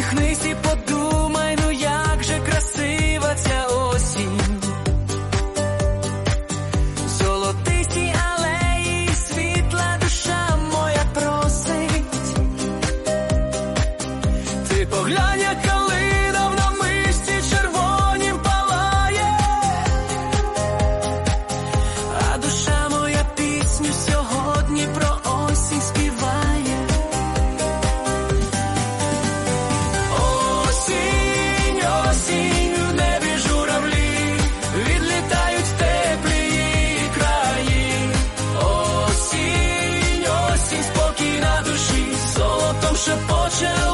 Усміхнись і подумай, ну як же красива ця осінь. Золотисті алеї, світла душа моя просить. Ти поглянь, яка 是否全。